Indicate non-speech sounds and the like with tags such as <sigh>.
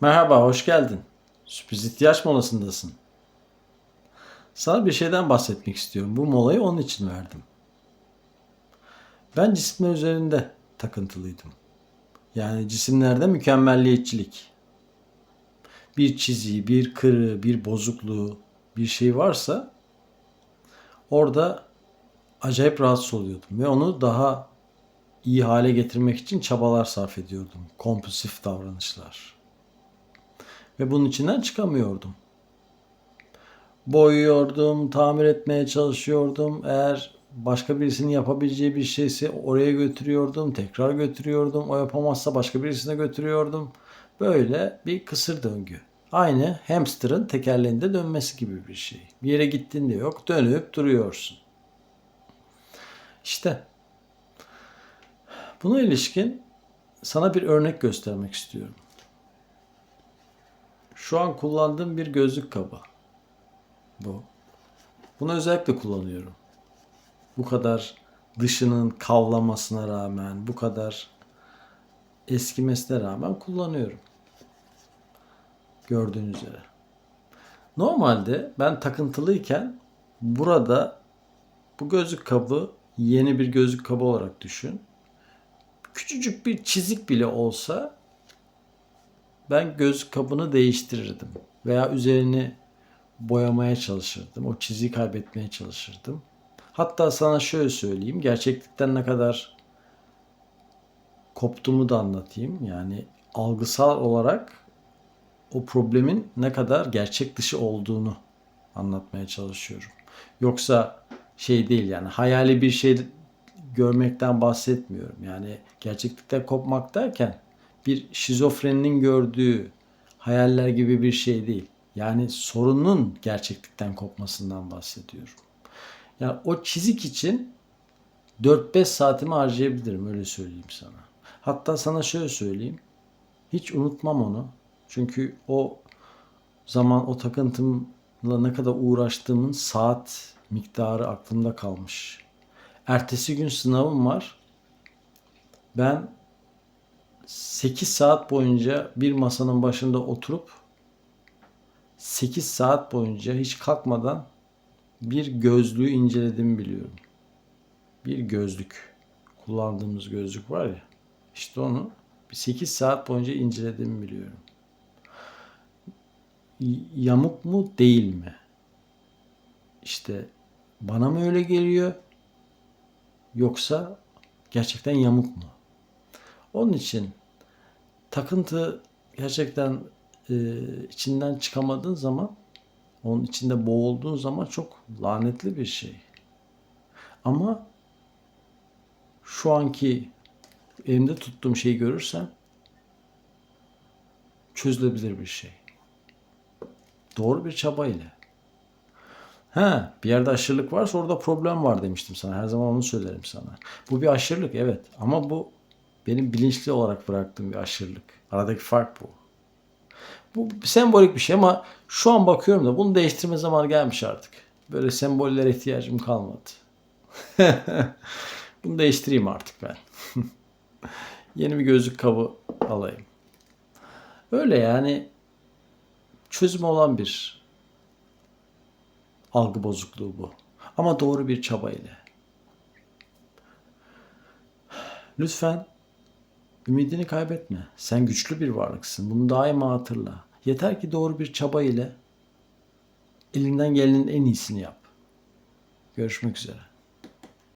Merhaba, hoş geldin. Sürpriz ihtiyaç molasındasın. Sana bir şeyden bahsetmek istiyorum. Bu molayı onun için verdim. Ben cisimler üzerinde takıntılıydım. Yani cisimlerde mükemmelliyetçilik. Bir çiziği, bir kırığı, bir bozukluğu, bir şey varsa orada acayip rahatsız oluyordum ve onu daha iyi hale getirmek için çabalar sarf ediyordum. Kompulsif davranışlar. Ve bunun içinden çıkamıyordum. Boyuyordum, tamir etmeye çalışıyordum. Eğer başka birisinin yapabileceği bir şeyse oraya götürüyordum, tekrar götürüyordum. O yapamazsa başka birisine götürüyordum. Böyle bir kısır döngü. Aynı hamsterın tekerleğinde dönmesi gibi bir şey. Bir yere gittiğinde yok, dönüp duruyorsun. İşte buna ilişkin sana bir örnek göstermek istiyorum. Şu an kullandığım bir gözlük kabı. Bu. Bunu özellikle kullanıyorum. Bu kadar dışının kavlamasına rağmen, bu kadar eskimesine rağmen kullanıyorum. Gördüğünüz üzere. Normalde ben takıntılıyken burada bu gözlük kabı yeni bir gözlük kabı olarak düşün. Küçücük bir çizik bile olsa ben göz kabını değiştirirdim. Veya üzerini boyamaya çalışırdım. O çiziyi kaybetmeye çalışırdım. Hatta sana şöyle söyleyeyim. Gerçeklikten ne kadar koptuğumu da anlatayım. Yani algısal olarak o problemin ne kadar gerçek dışı olduğunu anlatmaya çalışıyorum. Yoksa şey değil yani hayali bir şey görmekten bahsetmiyorum. Yani gerçeklikten kopmak derken bir şizofreninin gördüğü hayaller gibi bir şey değil. Yani sorunun gerçeklikten kopmasından bahsediyorum. Yani o çizik için 4-5 saatimi harcayabilirim öyle söyleyeyim sana. Hatta sana şöyle söyleyeyim. Hiç unutmam onu. Çünkü o zaman o takıntımla ne kadar uğraştığımın saat miktarı aklımda kalmış. Ertesi gün sınavım var. Ben 8 saat boyunca bir masanın başında oturup 8 saat boyunca hiç kalkmadan bir gözlüğü incelediğimi biliyorum. Bir gözlük. Kullandığımız gözlük var ya. İşte onu bir 8 saat boyunca incelediğimi biliyorum. Yamuk mu değil mi? İşte bana mı öyle geliyor? Yoksa gerçekten yamuk mu? Onun için takıntı gerçekten e, içinden çıkamadığın zaman, onun içinde boğulduğun zaman çok lanetli bir şey. Ama şu anki elimde tuttuğum şeyi görürsem çözülebilir bir şey. Doğru bir çaba ile. Ha, bir yerde aşırılık varsa orada problem var demiştim sana. Her zaman onu söylerim sana. Bu bir aşırılık evet ama bu benim bilinçli olarak bıraktığım bir aşırılık. Aradaki fark bu. Bu sembolik bir şey ama şu an bakıyorum da bunu değiştirme zamanı gelmiş artık. Böyle sembollere ihtiyacım kalmadı. <laughs> bunu değiştireyim artık ben. <laughs> Yeni bir gözlük kabı alayım. Öyle yani çözüm olan bir algı bozukluğu bu. Ama doğru bir çaba ile. Lütfen ümidini kaybetme. Sen güçlü bir varlıksın. Bunu daima hatırla. Yeter ki doğru bir çaba ile elinden gelenin en iyisini yap. Görüşmek üzere.